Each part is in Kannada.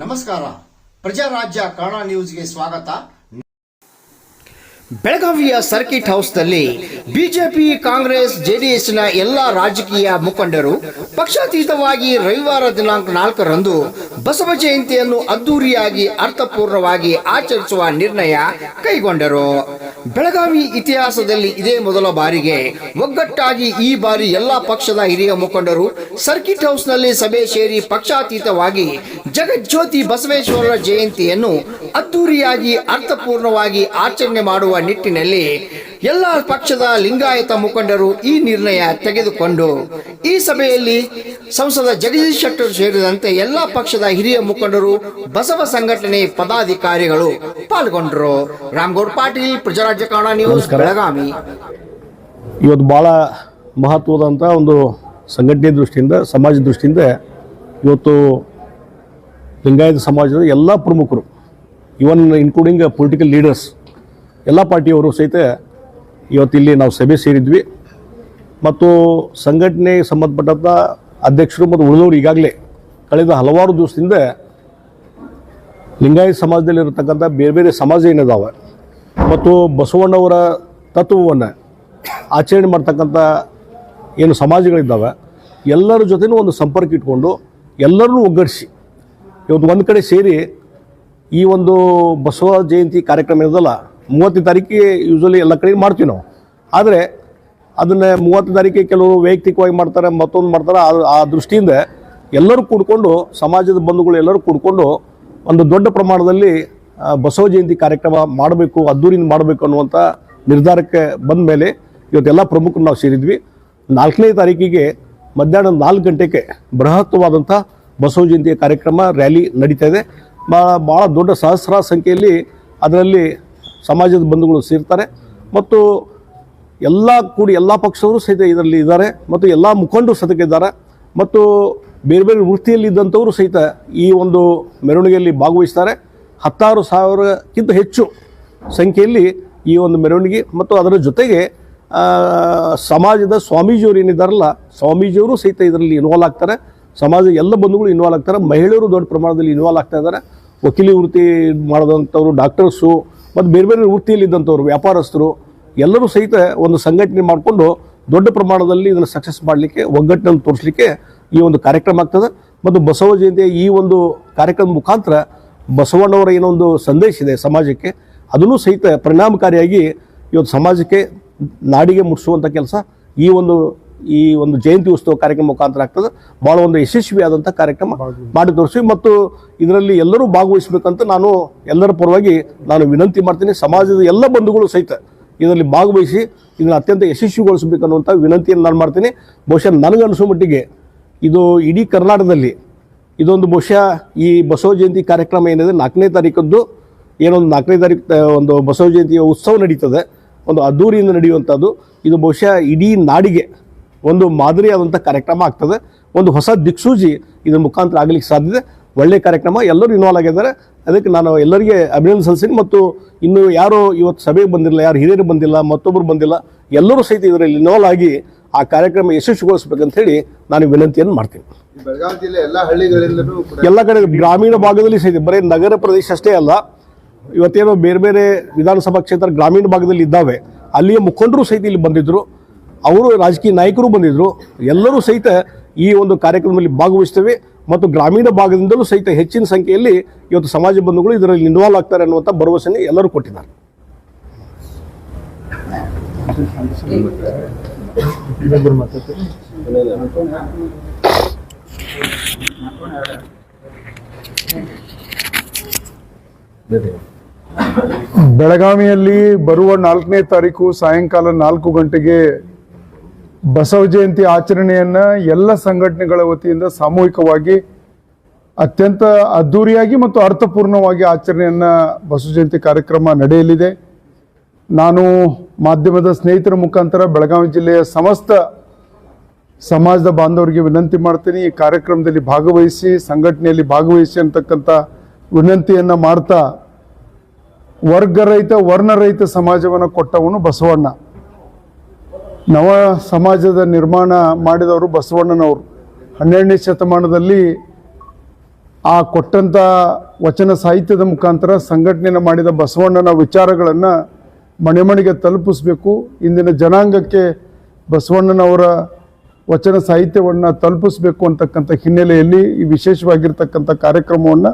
ನಮಸ್ಕಾರ. ಪ್ರಜಾರಾಜ್ಯ ಕನ್ನಡ ನ್ಯೂಸ್ಗೆ ಸ್ವಾಗತ. ಬೆಳಗಾವಿಯ ಸರ್ಕಿಟ್ ಹೌಸ್ನಲ್ಲಿ ಬಿಜೆಪಿ, ಕಾಂಗ್ರೆಸ್, ಜೆಡಿಎಸ್ನ ಎಲ್ಲ ರಾಜಕೀಯ ಮುಖಂಡರು ಪಕ್ಷಾತೀತವಾಗಿ ರವಿವಾರ ದಿನಾಂಕ ನಾಲ್ಕರಂದು ಬಸವ ಜಯಂತಿಯನ್ನು ಅದ್ದೂರಿಯಾಗಿ ಅರ್ಥಪೂರ್ಣವಾಗಿ ಆಚರಿಸುವ ನಿರ್ಣಯ ಕೈಗೊಂಡರು. ಬೆಳಗಾವಿ ಇತಿಹಾಸದಲ್ಲಿ ಇದೇ ಮೊದಲ ಬಾರಿಗೆ ಒಗ್ಗಟ್ಟಾಗಿ ಈ ಬಾರಿ ಎಲ್ಲಾ ಪಕ್ಷದ ಹಿರಿಯ ಮುಖಂಡರು ಸರ್ಕಿಟ್ ಹೌಸ್ನಲ್ಲಿ ಸಭೆ ಸೇರಿ ಪಕ್ಷಾತೀತವಾಗಿ ಜಗಜ್ಯೋತಿ ಬಸವೇಶ್ವರರ ಜಯಂತಿಯನ್ನು ಅದ್ದೂರಿಯಾಗಿ ಅರ್ಥಪೂರ್ಣವಾಗಿ ಆಚರಣೆ ಮಾಡುವ ನಿಟ್ಟಿನಲ್ಲಿ ಎಲ್ಲ ಪಕ್ಷದ ಲಿಂಗಾಯತ ಮುಖಂಡರು ಈ ನಿರ್ಣಯ ತೆಗೆದುಕೊಂಡು ಈ ಸಭೆಯಲ್ಲಿ ಸಂಸದ ಜಗದೀಶ್ ಶೆಟ್ಟರ್ ಸೇರಿದಂತೆ ಎಲ್ಲ ಪಕ್ಷದ ಹಿರಿಯ ಮುಖಂಡರು ಬಸವ ಸಂಘಟನೆ ಪದಾಧಿಕಾರಿಗಳು ಪಾಲ್ಗೊಂಡರು. ರಾಮಗೌಡ್ ಪಾಟೀಲ್ ಪ್ರಜಾರಾಜ್ಯ ಕನ್ನಡ ನ್ಯೂಸ್ ಬೆಳಗಾವಿ. ಇವತ್ತು ಭಾಳ ಮಹತ್ವದಂಥ ಒಂದು ಸಂಘಟನೆ ದೃಷ್ಟಿಯಿಂದ ಸಮಾಜ ದೃಷ್ಟಿಯಿಂದ ಇವತ್ತು ಲಿಂಗಾಯತ ಸಮಾಜದ ಎಲ್ಲ ಪ್ರಮುಖರು ಇವನ್ ಇನ್ಕ್ಲೂಡಿಂಗ್ ಪೊಲಿಟಿಕಲ್ ಲೀಡರ್ಸ್ ಎಲ್ಲ ಪಾರ್ಟಿಯವರು ಸಹಿತ ಇವತ್ತು ಇಲ್ಲಿ ನಾವು ಸಭೆ ಸೇರಿದ್ವಿ. ಮತ್ತು ಸಂಘಟನೆಗೆ ಸಂಬಂಧಪಟ್ಟಂಥ ಅಧ್ಯಕ್ಷರು ಮತ್ತು ಉಳಿದವರು ಈಗಾಗಲೇ ಕಳೆದ ಹಲವಾರು ದಿವಸದಿಂದ ಲಿಂಗಾಯತ ಸಮಾಜದಲ್ಲಿರತಕ್ಕಂಥ ಬೇರೆ ಬೇರೆ ಸಮಾಜ ಏನಿದಾವೆ ಮತ್ತು ಬಸವಣ್ಣವರ ತತ್ವವನ್ನು ಆಚರಣೆ ಮಾಡ್ತಕ್ಕಂಥ ಏನು ಸಮಾಜಗಳಿದ್ದಾವೆ, ಎಲ್ಲರ ಜೊತೆನೂ ಒಂದು ಸಂಪರ್ಕ ಇಟ್ಕೊಂಡು ಎಲ್ಲರನ್ನೂ ಒಗ್ಗಡಿಸಿ ಇವತ್ತು ಒಂದು ಕಡೆ ಸೇರಿ ಈ ಒಂದು ಬಸವ ಜಯಂತಿ ಕಾರ್ಯಕ್ರಮ ಇರೋದಲ್ಲ ಮೂವತ್ತನೇ ತಾರೀಕಿಗೆ ಯೂಶ್ವಲಿ ಎಲ್ಲ ಕಡೆ ಮಾಡ್ತೀವಿ ನಾವು. ಆದರೆ ಅದನ್ನು ಮೂವತ್ತು ತಾರೀಕಿಗೆ ಕೆಲವರು ವೈಯಕ್ತಿಕವಾಗಿ ಮಾಡ್ತಾರೆ, ಮತ್ತೊಂದು ಮಾಡ್ತಾರೆ, ಆ ಆ ದೃಷ್ಟಿಯಿಂದ ಎಲ್ಲರೂ ಕೂಡಿಕೊಂಡು, ಸಮಾಜದ ಬಂಧುಗಳು ಎಲ್ಲರೂ ಕೂಡ್ಕೊಂಡು ಒಂದು ದೊಡ್ಡ ಪ್ರಮಾಣದಲ್ಲಿ ಬಸವ ಜಯಂತಿ ಕಾರ್ಯಕ್ರಮ ಮಾಡಬೇಕು ಅದ್ದೂರಿಂದ ಮಾಡಬೇಕು ಅನ್ನುವಂಥ ನಿರ್ಧಾರಕ್ಕೆ ಬಂದ ಮೇಲೆ ಇವತ್ತೆಲ್ಲ ಪ್ರಮುಖರು ನಾವು ಸೇರಿದ್ವಿ. ನಾಲ್ಕನೇ ತಾರೀಕಿಗೆ ಮಧ್ಯಾಹ್ನ ನಾಲ್ಕು ಗಂಟೆಗೆ ಬೃಹತ್ವಾದಂಥ ಬಸವ ಜಯಂತಿಯ ಕಾರ್ಯಕ್ರಮ, ರ್ಯಾಲಿ ನಡೀತಾ ಇದೆ. ಭಾಳ ದೊಡ್ಡ ಸಹಸ್ರ ಸಂಖ್ಯೆಯಲ್ಲಿ ಅದರಲ್ಲಿ ಸಮಾಜದ ಬಂಧುಗಳು ಸೇರ್ತಾರೆ ಮತ್ತು ಎಲ್ಲ ಕೂಡಿ ಎಲ್ಲ ಪಕ್ಷದವರು ಸಹಿತ ಇದರಲ್ಲಿ ಇದ್ದಾರೆ ಮತ್ತು ಎಲ್ಲ ಮುಖಂಡರು ಸಹಿತ ಮತ್ತು ಬೇರೆ ಬೇರೆ ವೃತ್ತಿಯಲ್ಲಿ ಇದ್ದಂಥವರು ಸಹಿತ ಈ ಒಂದು ಮೆರವಣಿಗೆಯಲ್ಲಿ ಭಾಗವಹಿಸ್ತಾರೆ. ಹತ್ತಾರು ಸಾವಿರಕ್ಕಿಂತ ಹೆಚ್ಚು ಸಂಖ್ಯೆಯಲ್ಲಿ ಈ ಒಂದು ಮೆರವಣಿಗೆ ಮತ್ತು ಅದರ ಜೊತೆಗೆ ಸಮಾಜದ ಸ್ವಾಮೀಜಿಯವರು ಏನಿದ್ದಾರಲ್ಲ, ಸ್ವಾಮೀಜಿಯವರು ಸಹಿತ ಇದರಲ್ಲಿ ಇನ್ವಾಲ್ವ್ ಆಗ್ತಾರೆ. ಸಮಾಜದ ಎಲ್ಲ ಬಂಧುಗಳು ಇನ್ವಾಲ್ವ್ ಆಗ್ತಾರೆ. ಮಹಿಳೆಯರು ದೊಡ್ಡ ಪ್ರಮಾಣದಲ್ಲಿ ಇನ್ವಾಲ್ವ್ ಆಗ್ತಾ ಇದ್ದಾರೆ. ವಕೀಲಿ ವೃತ್ತಿ ಮಾಡಿದಂಥವ್ರು ಡಾಕ್ಟರ್ಸು ಮತ್ತು ಬೇರೆ ಬೇರೆ ವೃತ್ತಿಯಲ್ಲಿದ್ದಂಥವ್ರು, ವ್ಯಾಪಾರಸ್ಥರು, ಎಲ್ಲರೂ ಸಹಿತ ಒಂದು ಸಂಘಟನೆ ಮಾಡಿಕೊಂಡು ದೊಡ್ಡ ಪ್ರಮಾಣದಲ್ಲಿ ಇದನ್ನು ಸಕ್ಸಸ್ ಮಾಡಲಿಕ್ಕೆ ಒಗ್ಗಟ್ಟನ್ನು ತೋರಿಸಲಿಕ್ಕೆ ಈ ಒಂದು ಕಾರ್ಯಕ್ರಮ ಆಗ್ತದೆ. ಮತ್ತು ಬಸವ ಜಯಂತಿಯ ಈ ಒಂದು ಕಾರ್ಯಕ್ರಮದ ಮುಖಾಂತರ ಬಸವಣ್ಣವರ ಏನೊಂದು ಸಂದೇಶ ಇದೆ ಸಮಾಜಕ್ಕೆ. ಅದನ್ನು ಸಹಿತ ಪರಿಣಾಮಕಾರಿಯಾಗಿ ಇವತ್ತು ಸಮಾಜಕ್ಕೆ ನಾಡಿಗೆ ಮುಟ್ಟಿಸುವಂಥ ಕೆಲಸ ಈ ಒಂದು ಈ ಒಂದು ಜಯಂತಿ ಉತ್ಸವ ಕಾರ್ಯಕ್ರಮ ಮುಖಾಂತರ ಆಗ್ತದೆ. ಭಾಳ ಒಂದು ಯಶಸ್ವಿಯಾದಂಥ ಕಾರ್ಯಕ್ರಮ ಮಾಡಿ ತೋರಿಸಿ ಮತ್ತು ಇದರಲ್ಲಿ ಎಲ್ಲರೂ ಭಾಗವಹಿಸಬೇಕಂತ ನಾನು ಎಲ್ಲರ ಪರವಾಗಿ ನಾನು ವಿನಂತಿ ಮಾಡ್ತೀನಿ. ಸಮಾಜದ ಎಲ್ಲ ಬಂಧುಗಳು ಸಹಿತ ಇದರಲ್ಲಿ ಭಾಗವಹಿಸಿ ಇದನ್ನು ಅತ್ಯಂತ ಯಶಸ್ವಿಗೊಳಿಸಬೇಕನ್ನುವಂಥ ವಿನಂತಿಯನ್ನು ನಾನು ಮಾಡ್ತೀನಿ. ಬಹುಶಃ ನನಗನ್ನಿಸೋ ಮಟ್ಟಿಗೆ ಇದು ಇಡೀ ಕರ್ನಾಟಕದಲ್ಲಿ ಇದೊಂದು ಬಹುಶಃ ಈ ಬಸವ ಜಯಂತಿ ಕಾರ್ಯಕ್ರಮ ಏನಿದೆ, ನಾಲ್ಕನೇ ತಾರೀಕದ್ದು ಏನೊಂದು ನಾಲ್ಕನೇ ತಾರೀಕು ಒಂದು ಬಸವ ಜಯಂತಿಯ ಉತ್ಸವ ನಡೀತದೆ. ಒಂದು ಅದ್ದೂರಿಯಿಂದ ನಡೆಯುವಂಥದ್ದು ಇದು ಬಹುಶಃ ಇಡೀ ನಾಡಿಗೆ ಒಂದು ಮಾದರಿಯಾದಂಥ ಕಾರ್ಯಕ್ರಮ ಆಗ್ತದೆ. ಒಂದು ಹೊಸ ದಿಕ್ಸೂಜಿ ಇದರ ಮುಖಾಂತರ ಆಗಲಿಕ್ಕೆ ಸಾಧ್ಯತೆ ಒಳ್ಳೆಯ ಕಾರ್ಯಕ್ರಮ ಎಲ್ಲರೂ ಇನ್ವಾಲ್ವ್ ಆಗಿದ್ದಾರೆ. ಅದಕ್ಕೆ ನಾನು ಎಲ್ಲರಿಗೆ ಅಭಿನಂದನೆ ಸಲ್ಲಿಸ್ತೀನಿ. ಮತ್ತು ಇನ್ನು ಯಾರು ಇವತ್ತು ಸಭೆಗೆ ಬಂದಿಲ್ಲ ಯಾರು ಹಿರಿಯರು ಬಂದಿಲ್ಲ ಮತ್ತೊಬ್ಬರು ಬಂದಿಲ್ಲ ಎಲ್ಲರೂ ಸಹಿತ ಇದರಲ್ಲಿ ಇನ್ವಾಲ್ವ್ ಆಗಿ ಆ ಕಾರ್ಯಕ್ರಮ ಯಶಸ್ವಿಗೊಳಿಸ್ಬೇಕಂತ ಹೇಳಿ ನಾನು ವಿನಂತಿಯನ್ನು ಮಾಡ್ತೀನಿ. ಬೆಳಗಾವಿ ಜಿಲ್ಲೆ ಎಲ್ಲಾ ಹಳ್ಳಿಗಳಿಂದಲೂ ಕೂಡ ಎಲ್ಲ ಕಡೆ ಗ್ರಾಮೀಣ ಭಾಗದಲ್ಲಿ ಸಹಿತ ಬರೀ ನಗರ ಪ್ರದೇಶ ಅಷ್ಟೇ ಅಲ್ಲ ಇವತ್ತೇನೋ ಬೇರೆ ಬೇರೆ ವಿಧಾನಸಭಾ ಕ್ಷೇತ್ರ ಗ್ರಾಮೀಣ ಭಾಗದಲ್ಲಿ ಇದ್ದಾವೆ. ಅಲ್ಲಿಯ ಮುಖಂಡರು ಸಹಿತ ಇಲ್ಲಿ ಬಂದಿದ್ದರು ಅವರು ರಾಜಕೀಯ ನಾಯಕರು ಬಂದಿದ್ದರು ಎಲ್ಲರೂ ಸಹಿತ ಈ ಒಂದು ಕಾರ್ಯಕ್ರಮದಲ್ಲಿ ಭಾಗವಹಿಸ್ತೇವೆ ಮತ್ತು ಗ್ರಾಮೀಣ ಭಾಗದಿಂದಲೂ ಸಹಿತ ಹೆಚ್ಚಿನ ಸಂಖ್ಯೆಯಲ್ಲಿ ಇವತ್ತು ಸಮಾಜ ಬಂಧುಗಳು ಇದರಲ್ಲಿ ಇನ್ವಾಲ್ವ್ ಆಗ್ತಾರೆ ಅನ್ನುವಂಥ ಭರವಸೆಯನ್ನು ಎಲ್ಲರೂ ಕೊಟ್ಟಿದ್ದಾರೆ. ಬೆಳಗಾವಿಯಲ್ಲಿ ಬರುವ ನಾಲ್ಕನೇ ತಾರೀಕು ಸಾಯಂಕಾಲ ನಾಲ್ಕು ಗಂಟೆಗೆ ಬಸವ ಜಯಂತಿ ಆಚರಣೆಯನ್ನ ಎಲ್ಲ ಸಂಘಟನೆಗಳ ವತಿಯಿಂದ ಸಾಮೂಹಿಕವಾಗಿ ಅತ್ಯಂತ ಅದ್ಧೂರಿಯಾಗಿ ಮತ್ತು ಅರ್ಥಪೂರ್ಣವಾಗಿ ಆಚರಣೆಯನ್ನ ಬಸವ ಜಯಂತಿ ಕಾರ್ಯಕ್ರಮ ನಡೆಯಲಿದೆ. ನಾನು ಮಾಧ್ಯಮದ ಸ್ನೇಹಿತರ ಮುಖಾಂತರ ಬೆಳಗಾವಿ ಜಿಲ್ಲೆಯ ಸಮಸ್ತ ಸಮಾಜದ ಬಾಂಧವರಿಗೆ ವಿನಂತಿ ಮಾಡ್ತೀನಿ. ಈ ಕಾರ್ಯಕ್ರಮದಲ್ಲಿ ಭಾಗವಹಿಸಿ, ಸಂಘಟನೆಯಲ್ಲಿ ಭಾಗವಹಿಸಿ ಅಂತಕ್ಕಂಥ ವಿನಂತಿಯನ್ನ ಮಾಡ್ತಾ, ವರ್ಗರಹಿತ, ವರ್ಣರಹಿತ ಸಮಾಜವನ್ನು ಕೊಟ್ಟವನು ಬಸವಣ್ಣ. ನವ ಸಮಾಜದ ನಿರ್ಮಾಣ ಮಾಡಿದವರು ಬಸವಣ್ಣನವರು. ಹನ್ನೆರಡನೇ ಶತಮಾನದಲ್ಲಿ ಆ ಕೊಟ್ಟಂಥ ವಚನ ಸಾಹಿತ್ಯದ ಮುಖಾಂತರ ಸಂಘಟನೆಯನ್ನು ಮಾಡಿದ ಬಸವಣ್ಣನ ವಿಚಾರಗಳನ್ನು ಮನೆ ಮನೆಗೆ ತಲುಪಿಸ್ಬೇಕು. ಇಂದಿನ ಜನಾಂಗಕ್ಕೆ ಬಸವಣ್ಣನವರ ವಚನ ಸಾಹಿತ್ಯವನ್ನು ತಲುಪಿಸ್ಬೇಕು ಅಂತಕ್ಕಂಥ ಹಿನ್ನೆಲೆಯಲ್ಲಿ ಈ ವಿಶೇಷವಾಗಿರ್ತಕ್ಕಂಥ ಕಾರ್ಯಕ್ರಮವನ್ನು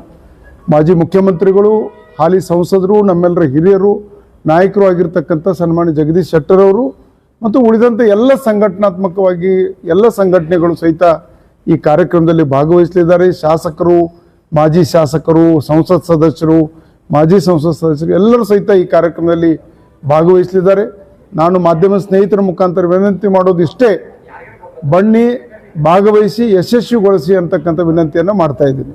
ಮಾಜಿ ಮುಖ್ಯಮಂತ್ರಿಗಳು, ಹಾಲಿ ಸಂಸದರು, ನಮ್ಮೆಲ್ಲರ ಹಿರಿಯರು, ನಾಯಕರು ಆಗಿರ್ತಕ್ಕಂಥ ಸನ್ಮಾನ್ಯ ಜಗದೀಶ್ ಶೆಟ್ಟರ್ ಅವರು ಮತ್ತು ಉಳಿದಂತೆ ಎಲ್ಲ ಸಂಘಟನಾತ್ಮಕವಾಗಿ ಎಲ್ಲ ಸಂಘಟನೆಗಳು ಸಹಿತ ಈ ಕಾರ್ಯಕ್ರಮದಲ್ಲಿ ಭಾಗವಹಿಸಲಿದ್ದಾರೆ. ಶಾಸಕರು, ಮಾಜಿ ಶಾಸಕರು, ಸಂಸತ್ ಸದಸ್ಯರು, ಮಾಜಿ ಸಂಸತ್ ಸದಸ್ಯರು ಎಲ್ಲರೂ ಸಹಿತ ಈ ಕಾರ್ಯಕ್ರಮದಲ್ಲಿ ಭಾಗವಹಿಸಲಿದ್ದಾರೆ. ನಾನು ಮಾಧ್ಯಮ ಸ್ನೇಹಿತರ ಮುಖಾಂತರ ವಿನಂತಿ ಮಾಡೋದು ಇಷ್ಟೇ. ಬನ್ನಿ, ಭಾಗವಹಿಸಿ, ಯಶಸ್ವಿಗೊಳಿಸಿ ಅಂತಕ್ಕಂಥ ವಿನಂತಿಯನ್ನು ಮಾಡ್ತಾ ಇದ್ದೀನಿ.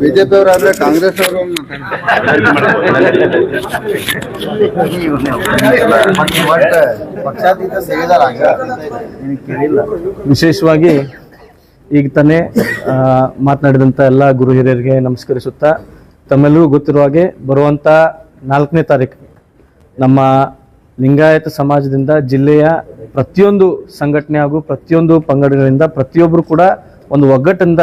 ಬಿಜೆಪಿ ಅವರಾದ್ರೆ ಕಾಂಗ್ರೆಸ್ ಅವರು ಪಕ್ಷಾತೀತ ವಿಶೇಷವಾಗಿ ಈಗ ತಾನೇ ಆ, ಮಾತನಾಡಿದಂಥ ಎಲ್ಲ ಗುರು ಹಿರಿಯರಿಗೆ ನಮಸ್ಕರಿಸುತ್ತಾ ತಮ್ಮೆಲ್ಲರಿಗೂ ಗೊತ್ತಿರುವ ಹಾಗೆ ಬರುವಂಥ ನಾಲ್ಕನೇ ತಾರೀಕು ನಮ್ಮ ಲಿಂಗಾಯತ ಸಮಾಜದಿಂದ ಜಿಲ್ಲೆಯ ಪ್ರತಿಯೊಂದು ಸಂಘಟನೆ ಹಾಗೂ ಪ್ರತಿಯೊಂದು ಪಂಗಡಗಳಿಂದ ಪ್ರತಿಯೊಬ್ಬರು ಕೂಡ ಒಂದು ಒಗ್ಗಟ್ಟಿಂದ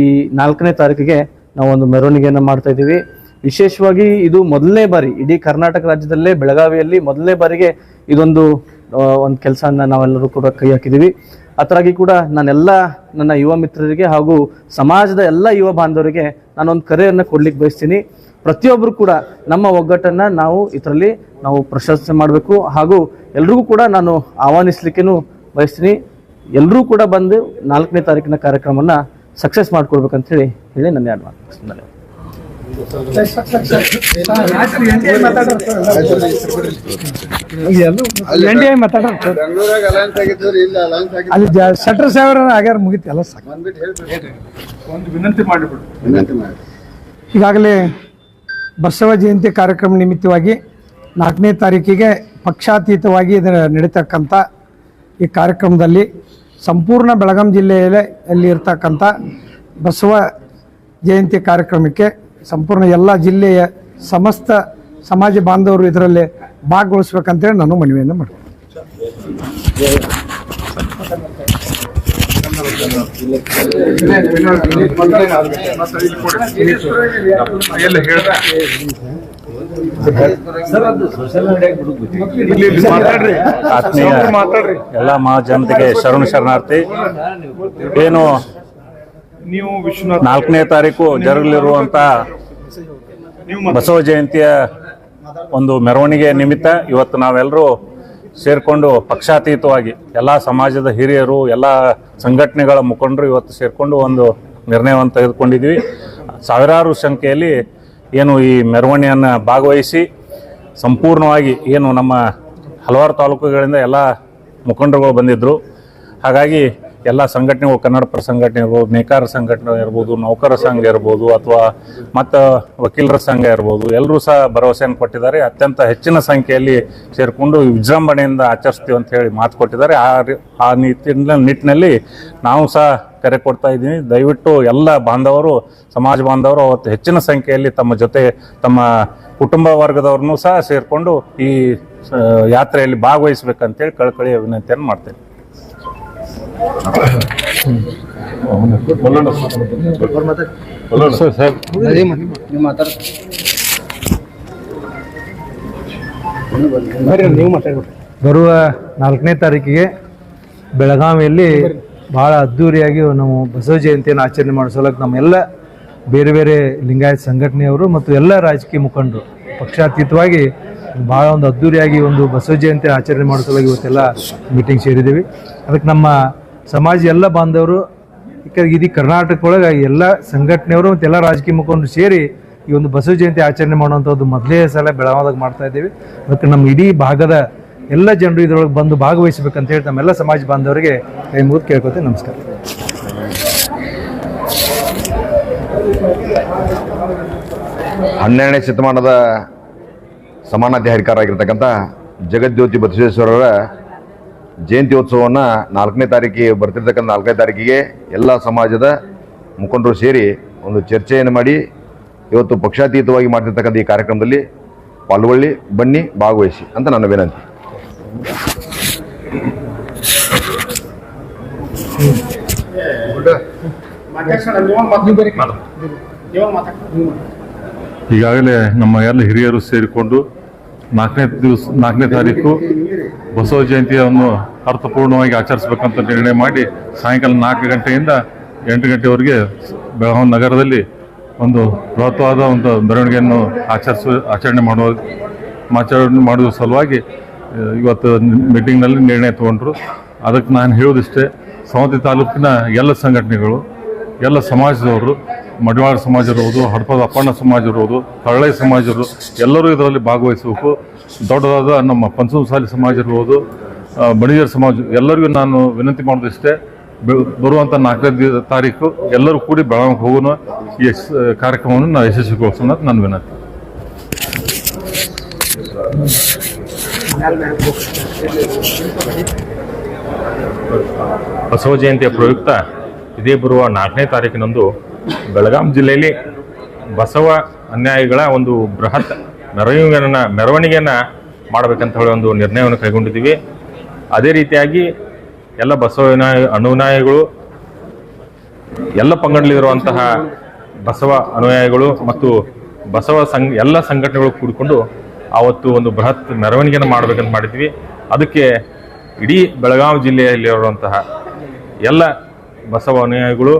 ಈ ನಾಲ್ಕನೇ ತಾರೀಕಿಗೆ ನಾವು ಒಂದು ಮೆರವಣಿಗೆಯನ್ನು ಮಾಡ್ತಾ ಇದ್ದೀವಿ. ವಿಶೇಷವಾಗಿ ಇದು ಮೊದಲನೇ ಬಾರಿ, ಇಡೀ ಕರ್ನಾಟಕ ರಾಜ್ಯದಲ್ಲೇ, ಬೆಳಗಾವಿಯಲ್ಲಿ ಮೊದಲನೇ ಬಾರಿಗೆ ಇದೊಂದು ಒಂದು ಕೆಲಸನ ನಾವೆಲ್ಲರೂ ಕೂಡ ಕೈ ಹಾಕಿದ್ದೀವಿ. ಅದರಾಗಿ ಕೂಡ ನಾನೆಲ್ಲ ನನ್ನ ಯುವ ಮಿತ್ರರಿಗೆ ಹಾಗೂ ಸಮಾಜದ ಎಲ್ಲ ಯುವ ಬಾಂಧವರಿಗೆ ನಾನೊಂದು ಕರೆಯನ್ನು ಕೊಡ್ಲಿಕ್ಕೆ ಬಯಸ್ತೀನಿ. ಪ್ರತಿಯೊಬ್ಬರು ಕೂಡ ನಮ್ಮ ಒಗ್ಗಟ್ಟನ್ನು ನಾವು ಇದರಲ್ಲಿ ನಾವು ಪ್ರಶಂಸೆ ಮಾಡಬೇಕು ಹಾಗೂ ಎಲ್ರಿಗೂ ಕೂಡ ನಾನು ಆಹ್ವಾನಿಸ್ಲಿಕ್ಕೆ ಬಯಸ್ತೀನಿ. ಎಲ್ಲರೂ ಕೂಡ ಬಂದು ನಾಲ್ಕನೇ ತಾರೀಕಿನ ಕಾರ್ಯಕ್ರಮನ ಸಕ್ಸಸ್ ಮಾಡ್ಕೊಡ್ಬೇಕಂತ ಹೇಳಿ ಹೇಳಿ ನನ್ನ ಎರಡು ಮಾತು ಅಲ್ಲಿ ಶಟರ್ ಸಾವಿರ ಆಗ್ಯಾರ ಮುಗಿತು ಎಲ್ಲ ವಿನಂತಿ ಮಾಡಿಬಿಡು. ವಿನಂತಿ ಮಾಡಿ. ಈಗಾಗಲೇ ಬಸವ ಜಯಂತಿ ಕಾರ್ಯಕ್ರಮ ನಿಮಿತ್ತವಾಗಿ ನಾಲ್ಕನೇ ತಾರೀಕಿಗೆ ಪಕ್ಷಾತೀತವಾಗಿ ಇದರ ನಡೀತಕ್ಕಂಥ ಈ ಕಾರ್ಯಕ್ರಮದಲ್ಲಿ ಸಂಪೂರ್ಣ ಬೆಳಗಾಂ ಜಿಲ್ಲೆಯಲ್ಲೇ ಅಲ್ಲಿ ಇರ್ತಕ್ಕಂಥ ಬಸವ ಜಯಂತಿ ಕಾರ್ಯಕ್ರಮಕ್ಕೆ ಸಂಪೂರ್ಣ ಎಲ್ಲ ಜಿಲ್ಲೆಯ ಸಮಸ್ತ ಸಮಾಜ ಬಾಂಧವರು ಇದರಲ್ಲಿ ಭಾಗವಹಿಸ್ಬೇಕಂತೇಳಿ ನಾನು ಮನವಿಯನ್ನು ಮಾಡ್ತೀನಿ. ಆತ್ಮೀಯ ಎಲ್ಲ ಮಹಾಜನತೆಗೆ ಶರಣ ಶರಣಾರ್ಥಿ. ಏನು ನೀವು ನಾಲ್ಕನೇ ತಾರೀಕು ಜರುಗಲಿರುವಂತ ಬಸವ ಜಯಂತಿಯ ಒಂದು ಮೆರವಣಿಗೆ ನಿಮಿತ್ತ ಇವತ್ತು ನಾವೆಲ್ಲರೂ ಸೇರಿಕೊಂಡು ಪಕ್ಷಾತೀತವಾಗಿ ಎಲ್ಲ ಸಮಾಜದ ಹಿರಿಯರು, ಎಲ್ಲ ಸಂಘಟನೆಗಳ ಮುಖಂಡರು ಇವತ್ತು ಸೇರಿಕೊಂಡು ಒಂದು ನಿರ್ಣಯವನ್ನು ತೆಗೆದುಕೊಂಡಿದ್ದೀವಿ. ಸಾವಿರಾರು ಸಂಖ್ಯೆಯಲ್ಲಿ ಏನು ಈ ಮೆರವಣಿಗೆಯನ್ನು ಭಾಗವಹಿಸಿ, ಸಂಪೂರ್ಣವಾಗಿ ಏನು ನಮ್ಮ ಹಲವಾರು ತಾಲೂಕುಗಳಿಂದ ಎಲ್ಲ ಮುಖಂಡರುಗಳು ಬಂದಿದ್ದರು ಹಾಗಾಗಿ ಎಲ್ಲ ಸಂಘಟನೆಗಳು, ಕನ್ನಡ ಪರ ಸಂಘಟನೆ ಇರ್ಬೋದು ನೇಕಾರ ಸಂಘಟನೆ ಇರ್ಬೋದು, ನೌಕರ ಸಂಘ ಇರ್ಬೋದು ಅಥವಾ ಮತ್ತು ವಕೀಲರ ಸಂಘ ಇರ್ಬೋದು ಎಲ್ಲರೂ ಸಹ ಭರವಸೆಯನ್ನು ಕೊಟ್ಟಿದ್ದಾರೆ. ಅತ್ಯಂತ ಹೆಚ್ಚಿನ ಸಂಖ್ಯೆಯಲ್ಲಿ ಸೇರಿಕೊಂಡು ವಿಜೃಂಭಣೆಯಿಂದ ಆಚರಿಸ್ತೀವಿ ಅಂತ ಹೇಳಿ ಮಾತು ಕೊಟ್ಟಿದ್ದಾರೆ. ಆ ಆ ನಿಟ್ಟಿನ, ನಿಟ್ಟಿನಲ್ಲಿ ನಾವು ಸಹ ಕರೆ ಕೊಡ್ತಾ ಇದ್ದೀನಿ ದಯವಿಟ್ಟು ಎಲ್ಲ ಬಾಂಧವರು, ಸಮಾಜ ಬಾಂಧವರು ಅವತ್ತು ಹೆಚ್ಚಿನ ಸಂಖ್ಯೆಯಲ್ಲಿ ತಮ್ಮ ಜೊತೆ, ತಮ್ಮ ಕುಟುಂಬ ವರ್ಗದವ್ರನ್ನೂ ಸಹ ಸೇರಿಕೊಂಡು ಈ ಯಾತ್ರೆಯಲ್ಲಿ ಭಾಗವಹಿಸ್ಬೇಕಂತೇಳಿ ಕಳಕಳಿಯ ವಿನಂತಿಯನ್ನು ಮಾಡ್ತೇನೆ. ಬರುವ ನಾಲ್ಕನೇ ತಾರೀಕಿಗೆ ಬೆಳಗಾವಿಯಲ್ಲಿ ಭಾಳ ಅದ್ದೂರಿಯಾಗಿ ನಾವು ಬಸವ ಜಯಂತಿಯನ್ನು ಆಚರಣೆ ಮಾಡಿಸೋಲಕ್ಕೆ ನಮ್ಮೆಲ್ಲ ಬೇರೆ ಬೇರೆ ಲಿಂಗಾಯತ್ ಸಂಘಟನೆಯವರು ಮತ್ತು ಎಲ್ಲ ರಾಜಕೀಯ ಮುಖಂಡರು ಪಕ್ಷಾತೀತವಾಗಿ ಭಾಳ ಒಂದು ಅದ್ಧೂರಿಯಾಗಿ ಒಂದು ಬಸವ ಜಯಂತಿ ಆಚರಣೆ ಮಾಡಿಸಲಾಗಿ ಇವತ್ತೆಲ್ಲ ಮೀಟಿಂಗ್ ಸೇರಿದ್ದೀವಿ. ಅದಕ್ಕೆ ನಮ್ಮ ಸಮಾಜ ಎಲ್ಲ ಬಾಂಧವರು ಇಡೀ ಕರ್ನಾಟಕ ಒಳಗೆ ಎಲ್ಲ ಸಂಘಟನೆಯವರು ಮತ್ತು ಎಲ್ಲ ರಾಜಕೀಯ ಮುಖಂಡರು ಸೇರಿ ಈ ಒಂದು ಬಸವ ಜಯಂತಿ ಆಚರಣೆ ಮಾಡುವಂಥದ್ದು ಮೊದಲೇ ಸಲ ಬೆಳಗಾವದಾಗ ಮಾಡ್ತಾ ಇದ್ದೀವಿ. ಅದಕ್ಕೆ ನಮ್ಮ ಇಡೀ ಭಾಗದ ಎಲ್ಲ ಜನರು ಇದರೊಳಗೆ ಬಂದು ಭಾಗವಹಿಸಬೇಕಂತ ಹೇಳಿ ನಮ್ಮೆಲ್ಲ ಸಮಾಜ ಬಾಂಧವರಿಗೆ ಕೈ ಮುಗಿದು ಕೇಳ್ಕೊತೀನಿ ನಮಸ್ಕಾರ. ಹನ್ನೆರಡನೇ ಶತಮಾನದ ಸಮಾನಾಧಿಕಾರಿಯಾಗಿರ್ತಕ್ಕಂಥ ಜಗಜ್ಯೋತಿ ಬಸವೇಶ್ವರರ ಜಯಂತಿ ಉತ್ಸವವನ್ನು ನಾಲ್ಕನೇ ತಾರೀಕಿಗೆ ಬರ್ತಿರ್ತಕ್ಕಂಥ ನಾಲ್ಕನೇ ತಾರೀಕಿಗೆ ಎಲ್ಲ ಸಮಾಜದ ಮುಖಂಡರು ಸೇರಿ ಒಂದು ಚರ್ಚೆಯನ್ನು ಮಾಡಿ ಇವತ್ತು ಪಕ್ಷಾತೀತವಾಗಿ ಮಾಡ್ತಿರ್ತಕ್ಕಂಥ ಈ ಕಾರ್ಯಕ್ರಮದಲ್ಲಿ ಪಾಲ್ಗೊಳ್ಳಿ, ಬನ್ನಿ, ಭಾಗವಹಿಸಿ ಅಂತ ನನ್ನ ವಿನಂತಿ. ಈಗಾಗಲೇ ನಮ್ಮ ಎಲ್ಲ ಹಿರಿಯರು ಸೇರಿಕೊಂಡು ನಾಲ್ಕನೇ ದಿವಸ ನಾಲ್ಕನೇ ತಾರೀಕು ಬಸವ ಜಯಂತಿಯನ್ನು ಅರ್ಥಪೂರ್ಣವಾಗಿ ಆಚರಿಸಬೇಕಂತ ನಿರ್ಣಯ ಮಾಡಿ ಸಾಯಂಕಾಲ ನಾಲ್ಕು ಗಂಟೆಯಿಂದ ಎಂಟು ಗಂಟೆವರೆಗೆ ಬೆಳಗಾವಿ ನಗರದಲ್ಲಿ ಒಂದು ಬೃಹತ್ವಾದ ಒಂದು ಮೆರವಣಿಗೆಯನ್ನು ಆಚರಿಸ, ಆಚರಣೆ ಮಾಡುವ ಆಚರಣೆ ಮಾಡುವ ಸಲುವಾಗಿ ಇವತ್ತು ಮೀಟಿಂಗ್ನಲ್ಲಿ ನಿರ್ಣಯ ತಗೊಂಡ್ರು. ಅದಕ್ಕೆ ನಾನು ಹೇಳೋದಿಷ್ಟೇ ಸವತಿ ತಾಲೂಕಿನ ಎಲ್ಲ ಸಂಘಟನೆಗಳು, ಎಲ್ಲ ಸಮಾಜದವರು ಮಡಿವಾಳ ಸಮಾಜ ಇರ್ಬೋದು, ಹಡಪದ ಅಪ್ಪಣ್ಣ ಸಮಾಜ ಇರ್ಬೋದು ತರಳೆ ಸಮಾಜ ಇರ್ಬೋದು, ಎಲ್ಲರೂ ಇದರಲ್ಲಿ ಭಾಗವಹಿಸಬೇಕು. ದೊಡ್ಡದಾದ ನಮ್ಮ ಪಂಚಮಸಾಲಿ ಸಮಾಜ ಇರ್ಬೋದು ಬಣಿಜರ್ ಸಮಾಜ, ಎಲ್ಲರಿಗೂ ನಾನು ವಿನಂತಿ ಮಾಡೋದಿಷ್ಟೇ ಬರುವಂಥ ನಾಲ್ಕನೇ ತಾರೀಕು ಎಲ್ಲರೂ ಕೂಡಿ ಬೆಳಗಾವಿಗೆ ಹೋಗೋಣ, ಈ ಕಾರ್ಯಕ್ರಮವನ್ನು ನಾವು ಯಶಸ್ವಿಗೊಳಿಸೋಣ ನನ್ನ ವಿನಂತಿ. ಬಸವ ಜಯಂತಿಯ ಪ್ರಯುಕ್ತ ಇದೇ ಬರುವ ನಾಲ್ಕನೇ ತಾರೀಕಿನಂದು ಬೆಳಗಾಂ ಜಿಲ್ಲೆಯಲ್ಲಿ ಬಸವ ಅನ್ಯಾಯಿಗಳ ಒಂದು ಬೃಹತ್ ಮೆರವಣಿಗೆಯನ್ನು ಮೆರವಣಿಗೆಯನ್ನು ಮಾಡಬೇಕಂತ ಹೇಳಿ ಒಂದು ನಿರ್ಣಯವನ್ನು ಕೈಗೊಂಡಿದ್ದೀವಿ. ಅದೇ ರೀತಿಯಾಗಿ ಎಲ್ಲ ಬಸವ ಅನುನಾಯಿಗಳು ಎಲ್ಲ ಪಂಗಡಲಿರುವಂತಹ ಬಸವ ಅನುಯಾಯಿಗಳು ಮತ್ತು ಬಸವ ಸಂಘ, ಎಲ್ಲ ಸಂಘಟನೆಗಳು ಕೂಡಿಕೊಂಡು ಆವತ್ತು ಒಂದು ಬೃಹತ್ ಮೆರವಣಿಗೆಯನ್ನು ಮಾಡಬೇಕಂತ ಮಾಡಿದ್ವಿ ಅದಕ್ಕೆ ಇಡೀ ಬೆಳಗಾವಿ ಜಿಲ್ಲೆಯಲ್ಲಿರುವಂತಹ ಎಲ್ಲ ಬಸವ ಅನುಯಾಯಿಗಳು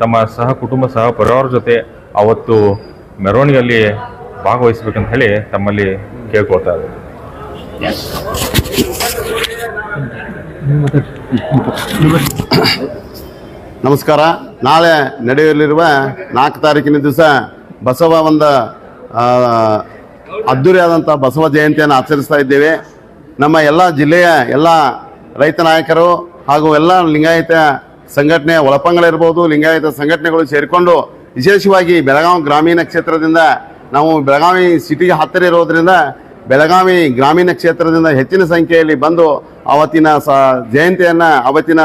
ತಮ್ಮ ಸಹ ಕುಟುಂಬ ಸಹ ಪರಿವಾರ ಜೊತೆ ಅವತ್ತು ಮೆರವಣಿಗೆಯಲ್ಲಿ ಭಾಗವಹಿಸಬೇಕಂತ ಹೇಳಿ ತಮ್ಮಲ್ಲಿ ಕೇಳ್ಕೊಳ್ತಾ ಇದ್ದಾರೆ. ನಮಸ್ಕಾರ. ನಾಳೆ ನಡೆಯಲಿರುವ ನಾಲ್ಕು ತಾರೀಕಿನ ದಿವಸ ಬಸವ ಒಂದು ಅದ್ದೂರಿಯಾದಂಥ ಬಸವ ಜಯಂತಿಯನ್ನು ಆಚರಿಸ್ತಾ ಇದ್ದೇವೆ. ನಮ್ಮ ಎಲ್ಲ ಜಿಲ್ಲೆಯ ಎಲ್ಲ ರೈತ ನಾಯಕರು ಹಾಗೂ ಎಲ್ಲ ಲಿಂಗಾಯತ ಸಂಘಟನೆಯ ಒಳಪಂಗಳಿರ್ಬೋದು ಲಿಂಗಾಯತ ಸಂಘಟನೆಗಳು ಸೇರಿಕೊಂಡು ವಿಶೇಷವಾಗಿ ಬೆಳಗಾವಿ ಗ್ರಾಮೀಣ ಕ್ಷೇತ್ರದಿಂದ ನಾವು ಬೆಳಗಾವಿ ಸಿಟಿಗೆ ಹತ್ತಿರ ಇರೋದ್ರಿಂದ ಬೆಳಗಾವಿ ಗ್ರಾಮೀಣ ಕ್ಷೇತ್ರದಿಂದ ಹೆಚ್ಚಿನ ಸಂಖ್ಯೆಯಲ್ಲಿ ಬಂದು ಅವತ್ತಿನ ಸ ಜಯಂತಿಯನ್ನು, ಅವತ್ತಿನ